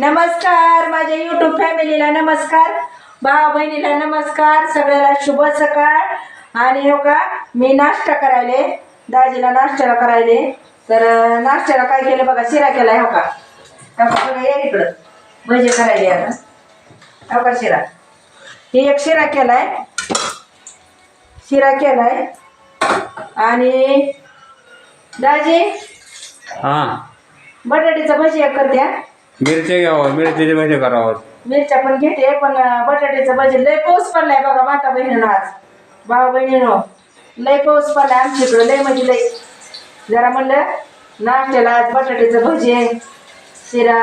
नमस्कार माझ्या युट्यूब फॅमिलीला नमस्कार भावा बहिणीला नमस्कार सगळ्याला शुभ सकाळ. आणि हो का मी नाश्ता करायले दाजीला नाश्त्याला करायले. तर नाश्त्याला काय केलं बघा शिरा केलाय हो का? हो या इकडं. भजे करायले आता. हो का शिरा? ही एक शिरा केलाय. शिरा केलाय. आणि दाजी हा. बटाट्याचं भजी एक करते हा. मिरच्या घ्यावं मिरच्याचे भजे करावं. मिरच्या पण घेते पण बटाट्याचं भजी लय पाऊस पडलाय बघा माता बहिणीनं आज. भाऊ बहिणीनं. लय पाऊस पडलाय आमच्या इकडं लय म्हणजे लय जरा म्हणलं नाश्त्याला आज बटाट्याचं भजी शिरा.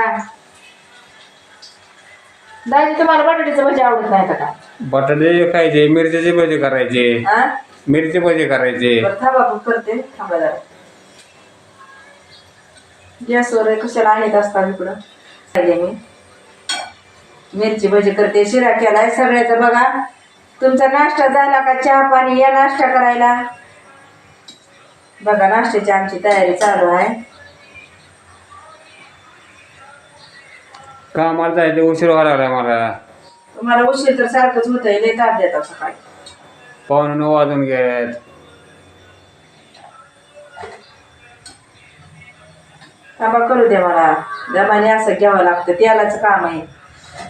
दाजी तुम्हाला बटाट्याचं भजी आवडत नाही का? बटाटे खायचे मिरच्याचे भजे करायचे. हा मिरची भजे करायचे. बरं थांबा पण करते. थांबा जरा. गॅसवर कशाला आणत असतात इकडं? मी. मिरची भजी करते शिरा केलाय सगळ्याचं बघा. तुमचा नाश्ता झाला का? चहा पाणी या नाश्ता करायला. बघा नाश्त्याची आमची तयारी चालू आहे. कामाला जायचे उशीर व्हायला लागला मला? तुम्हाला उशीर तर सारखंच होतंय लय ताप देतात सकाळी. पाहुणे नऊ वाजून घेत थांबा करू दे मला. जमाने असं घ्यावं लागतं त्यालाच काम आहे.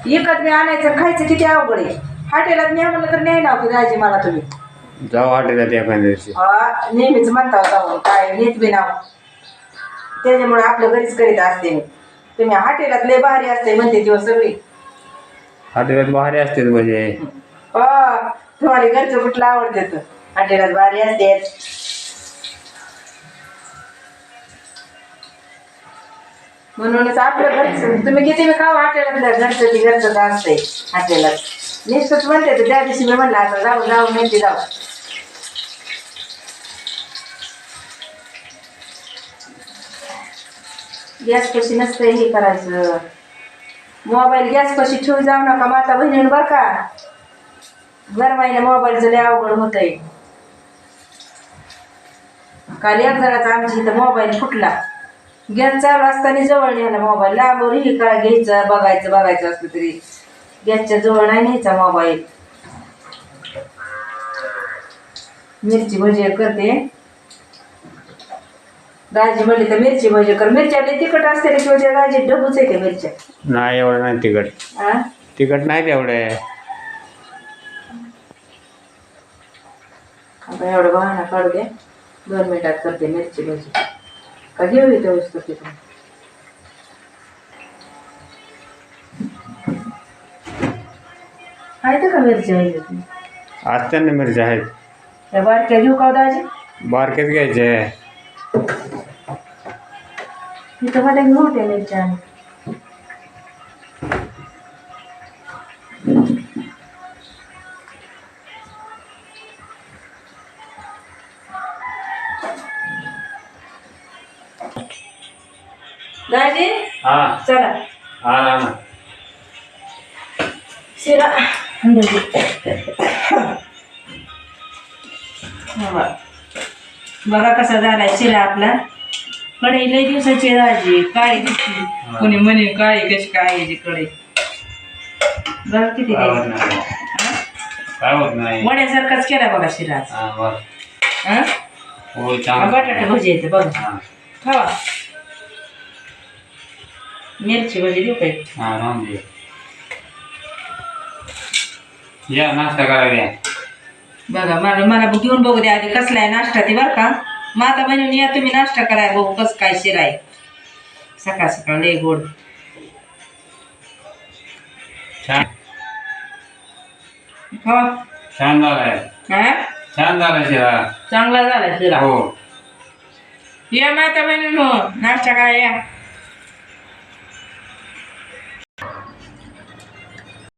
विकत मी आणायचं खायचं किती अवघड आहे. हॉटेलात न्या म्हणलं तर नाव की दाजी मला तुम्ही. जाऊ एखाद्या दिवशी. हा, नेहमीच म्हणता जाऊन काय नीट बी नाव. त्याच्यामुळे आपलं घरीच करीत असते मी. तुम्ही हॉटेलात लय भारी असते म्हणते दिवस सगळी. हॉटेलात भारी असते भजे हा तुम्हाला घरचं कुठलं आवडते? तर हॉटेलात भारी असते. म्हणूनच आपलं घरचं तुम्ही किती मी खाऊ हॉटेलातलं घरचं ती घरचं असतंय हॉटेलात नुसतंच म्हणते तर त्या दिवशी मी म्हणलं आता जाऊ जाऊ म्हणते जाऊ. गॅस कशी नसतंय हे करायचं. मोबाईल गॅस कशी ठेवू जाऊ नका माता बहिणीनं बरं का? गरमाईने मोबाईलचं लय अवघड होतंय. काल एक जणाचा आमच्या इथं मोबाईल फुटला. गॅस चालू असताना जवळ न्यायला मोबाईल लांबवर हे काय घ्यायचं बघायचं बघायचं असलं तरी. गॅसच्या जवळ नाही न्यायचा मोबाईल मिरची भजी करते. दाजी म्हणली तर मिरची भजी कर. मिरच्या तिखट असते रे किंवा दाजी डबूच आहे त्या मिरच्या? नाही एवढं नाही तिखट. तिखट नाही तेवढे आता एवढं बहाणा काढू दे. दोन मिनिटात करते मिरची भजी. का घेऊ इथं वस्तू तिथून आहेत का मिरच्या वगैरे असतात ना मिरच्या आहेत त्या बारक्या घेऊ का दाजी? बारकेच घ्यायचे तिथं मला घेऊ त्या मिरच्या आणि. दाजी? हा. चला. हा ना ना शिरा. बघा कसा झालाय शिरा आपला. कढई लय दिवसाची राजी काळी दिसली कोणी म्हणे काळी कशी काय कढई बघा किती. नाही. नाही. वड्यासारखाच केला बघा शिरा. हा बरं. हा? चांगलं. बटाटे भजी येते बघा. हा. खावा. मिरची भजी देऊ काय? हा राहून दे या नाश्ता करायला या बघा मला मला घेऊन बघू द्या आधी कसला आहे नाश्ता ते बरं का. माता बहिणीनं या तुम्ही नाश्ता कराय बघू कसं काय शिरा आहे सकाळ सकाळ लय गोड. छान. खावा. छान झालाय. हा? छान झाला शिरा. चांगला झाला शिरा. हो. या माता बहिणीनं नाश्ता करायला या